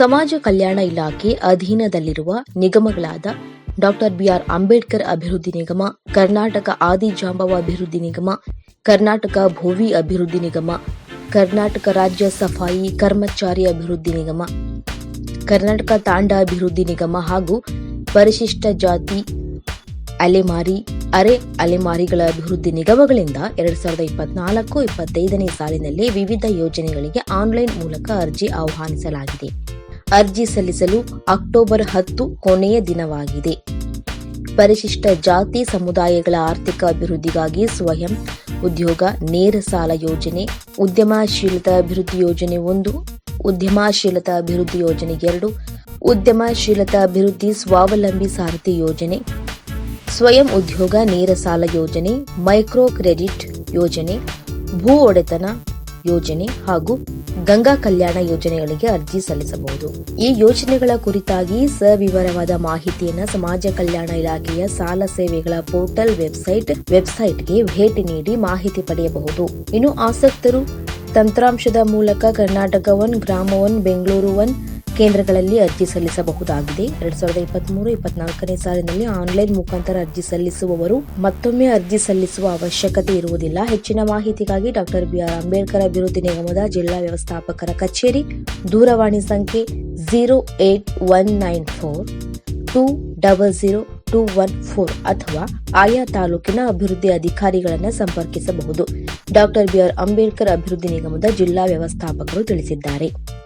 ಸಮಾಜ ಕಲ್ಯಾಣ ಇಲಾಖೆ ಅಧೀನದಲ್ಲಿರುವ ನಿಗಮಗಳಾದ ಡಾಕ್ಟರ್ ಬಿಆರ್ ಅಂಬೇಡ್ಕರ್ ಅಭಿವೃದ್ಧಿ ನಿಗಮ, ಕರ್ನಾಟಕ ಆದಿಜಾಂಬವ ಅಭಿವೃದ್ಧಿ ನಿಗಮ, ಕರ್ನಾಟಕ ಭೋವಿ ಅಭಿವೃದ್ಧಿ ನಿಗಮ, ಕರ್ನಾಟಕ ರಾಜ್ಯ ಸಫಾಯಿ ಕರ್ಮಚಾರಿ ಅಭಿವೃದ್ಧಿ ನಿಗಮ, ಕರ್ನಾಟಕ ತಾಂಡ ಅಭಿವೃದ್ಧಿ ನಿಗಮ ಹಾಗೂ ಪರಿಶಿಷ್ಟ ಜಾತಿ ಅಲೆಮಾರಿ, ಅರೆ ಅಲೆಮಾರಿಗಳ ಅಭಿವೃದ್ಧಿ ನಿಗಮಗಳಿಂದ ಎರಡ್ ಸಾವಿರದ ಇಪ್ಪತ್ನಾಲ್ಕು ಇಪ್ಪತ್ತೈದನೇ ಸಾಲಿನಲ್ಲಿ ವಿವಿಧ ಯೋಜನೆಗಳಿಗೆ ಆನ್ಲೈನ್ ಮೂಲಕ ಅರ್ಜಿ ಆಹ್ವಾನಿಸಲಾಗಿದೆ. ಅರ್ಜಿ ಸಲ್ಲಿಸಲು ಅಕ್ಟೋಬರ್ ಹತ್ತು ಕೊನೆಯ ದಿನವಾಗಿದೆ. ಪರಿಶಿಷ್ಟ ಜಾತಿ ಸಮುದಾಯಗಳ ಆರ್ಥಿಕ ಅಭಿವೃದ್ಧಿಗಾಗಿ ಸ್ವಯಂ ಉದ್ಯೋಗ ನೇರ ಸಾಲ ಯೋಜನೆ, ಉದ್ಯಮಶೀಲತಾ ಅಭಿವೃದ್ಧಿ ಯೋಜನೆ ಒಂದು, ಉದ್ಯಮಶೀಲತಾ ಅಭಿವೃದ್ಧಿ ಯೋಜನೆ ಎರಡು, ಉದ್ಯಮಶೀಲತಾ ಅಭಿವೃದ್ಧಿ ಸ್ವಾವಲಂಬಿ ಸಾರಥಿ ಯೋಜನೆ, ಸ್ವಯಂ ಉದ್ಯೋಗ ನೇರ ಸಾಲ ಯೋಜನೆ, ಮೈಕ್ರೋ ಕ್ರೆಡಿಟ್ ಯೋಜನೆ, ಭೂ ಒಡೆತನ ಯೋಜನೆ ಹಾಗೂ ಗಂಗಾ ಕಲ್ಯಾಣ ಯೋಜನೆಗಳಿಗೆ ಅರ್ಜಿ ಸಲ್ಲಿಸಬಹುದು. ಈ ಯೋಜನೆಗಳ ಕುರಿತಾಗಿ ಸವಿವರವಾದ ಮಾಹಿತಿಯನ್ನು ಸಮಾಜ ಕಲ್ಯಾಣ ಇಲಾಖೆಯ ಸಾಲ ಸೇವೆಗಳ ಪೋರ್ಟಲ್ ವೆಬ್ಸೈಟ್ ವೆಬ್ಸೈಟ್ಗೆ ಭೇಟಿ ನೀಡಿ ಮಾಹಿತಿ ಪಡೆಯಬಹುದು. ಇನ್ನು ಆಸಕ್ತರು ತಂತ್ರಾಂಶದ ಮೂಲಕ ಕರ್ನಾಟಕ ಒನ್, ಗ್ರಾಮ ಒನ್, ಬೆಂಗಳೂರು ಒನ್ ಕೇಂದ್ರಗಳಲ್ಲಿ ಅರ್ಜಿ ಸಲ್ಲಿಸಬಹುದಾಗಿದೆ. ಎರಡ್ ಸಾವಿರದ ಇಪ್ಪತ್ಮೂರು, ಇಪ್ಪತ್ನಾಲ್ಕನೇ ಸಾಲಿನಲ್ಲಿ ಆನ್ಲೈನ್ ಮುಖಾಂತರ ಅರ್ಜಿ ಸಲ್ಲಿಸುವವರು ಮತ್ತೊಮ್ಮೆ ಅರ್ಜಿ ಸಲ್ಲಿಸುವ ಅವಶ್ಯಕತೆ ಇರುವುದಿಲ್ಲ. ಹೆಚ್ಚಿನ ಮಾಹಿತಿಗಾಗಿ ಡಾಕ್ಟರ್ ಬಿಆರ್ ಅಂಬೇಡ್ಕರ್ ಅಭಿವೃದ್ಧಿ ನಿಗಮದ ಜಿಲ್ಲಾ ವ್ಯವಸ್ಥಾಪಕರ ಕಚೇರಿ. ದೂರವಾಣಿ ಸಂಖ್ಯೆ zero eight one nine four two double zero two one four ಅಥವಾ ಆಯಾ ತಾಲೂಕಿನ ಅಭಿವೃದ್ಧಿ ಅಧಿಕಾರಿಗಳನ್ನು ಸಂಪರ್ಕಿಸಬಹುದು. ಡಾಕ್ಟರ್ ಬಿಆರ್ ಅಂಬೇಡ್ಕರ್ ಅಭಿವೃದ್ಧಿ ನಿಗಮದ ಜಿಲ್ಲಾ ವ್ಯವಸ್ಥಾಪಕರು ತಿಳಿಸಿದ್ದಾರೆ.